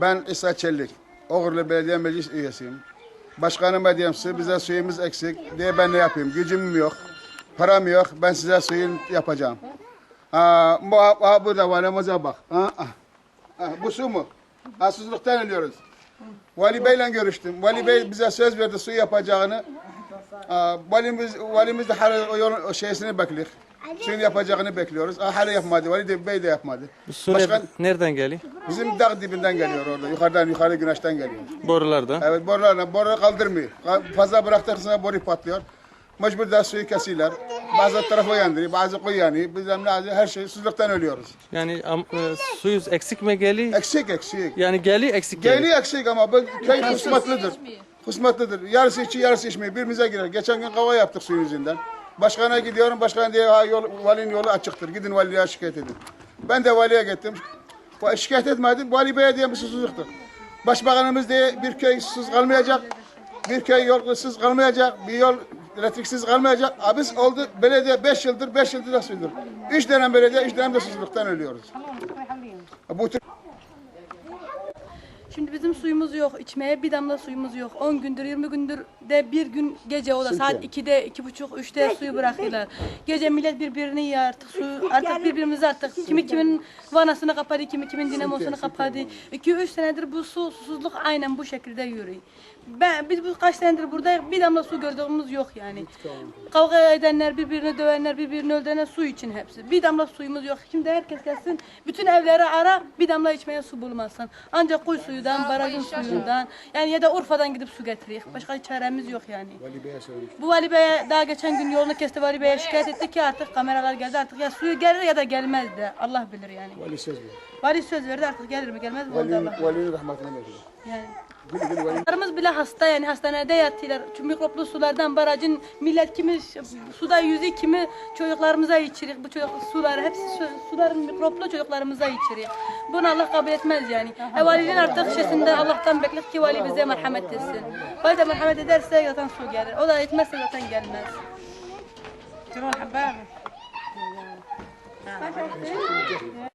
Ben İsa Çellik. Oğurlu Belediye Meclis üyesiyim. Başkanıma diyeyim size bize suyumuz eksik diye ben ne yapayım? Gücüm yok, param yok. Ben size suyun yapacağım. Aa, bu, aa, burada valimize bak. Ha, ah. Ha, bu su mu? Ha, susuzluktan ölüyoruz. Vali Bey'le görüştüm. Vali Bey bize söz verdi su yapacağını. Aa, valimiz, valimiz de hala o yolun şeysini bekliyor. Suyun yapacağını bekliyoruz. Aa, hala yapmadı. Vali de, Bey de yapmadı. Bu su Başkan, ner- nereden geliyor? bizim dağ dibinden geliyor orada. Yukarıdan yukarı güneşten geliyor. Borulardan. Evet borularla boru kaldırmıyor. Ka- Fazla bıraktıkça boru patlıyor. Mecbur da suyu kesiyorlar. Bazı tarafı yandırıyor, bazı koyu yanıyor. Biz de ne- her şey susuzluktan ölüyoruz. Yani am, e, suyuz eksik mi geliyor? Eksik eksik. Yani geliyor eksik geliyor. Geliyor eksik ama bu köy kısmetlidir. Kısmetlidir. Yarısı içi yarısı içmiyor. Birbirimize girer. Geçen gün kava yaptık suyun yüzünden. Başkana gidiyorum. Başkan diyor ha, yol, valinin yolu açıktır. Gidin valiye şikayet edin. Ben de valiye gittim. Şikayet etmedim. Vali beye diye bir susuzluktur. Başbakanımız diye bir köy susuz kalmayacak. Bir köy yolsuz kalmayacak. Bir yol elektriksiz kalmayacak. Ha, Biz oldu belediye 5 yıldır 5 yıldır da suydur. 3 dönem belediye 3 dönem de susuzluktan ölüyoruz. Bu tür Şimdi bizim suyumuz yok. içmeye bir damla suyumuz yok. 10 gündür 20 gündür de bir gün gece o da saat 2'de 2.30 3'te suyu bırakıyorlar. Gece millet birbirini yiyor artık su artık birbirimizi artık kimi kimin vanasını kapadı kimi kimin dinamosunu kapadı. 2-3 senedir bu su susuzluk aynen bu şekilde yürüyor. Ben biz bu kaç senedir burada bir damla su gördüğümüz yok yani. Kavga edenler, birbirini dövenler, birbirini öldürenler su için hepsi. Bir damla suyumuz yok. Şimdi herkes gelsin, bütün evleri ara, bir damla içmeye su bulmazsın. Ancak kuy suyundan, barajın suyundan, yani ya da Urfa'dan gidip su getiriyor. Başka çaremiz yok yani. Bu Vali Bey'e daha geçen gün yolunu kesti Vali Bey'e şikayet etti ki artık kameralar geldi artık ya suyu gelir ya da gelmez de Allah bilir yani. vali söz ver. Vali söz verdi artık gelir mi gelmez mi o da Valinin, rahmetine bekliyor. Yani. Karımız bile hasta yani hastanede yatıyorlar. Şu mikroplu sulardan barajın millet kimi suda yüzü kimi çocuklarımıza içirik. Bu çocuk suları hepsi su, suların mikroplu çocuklarımıza içirik. Bunu Allah kabul etmez yani. Evalinin artık şesinde Allah'tan beklik ki vali bize merhamet etsin. Vali de merhamet ederse zaten su gelir. O da etmezse zaten gelmez. Tırol habbari.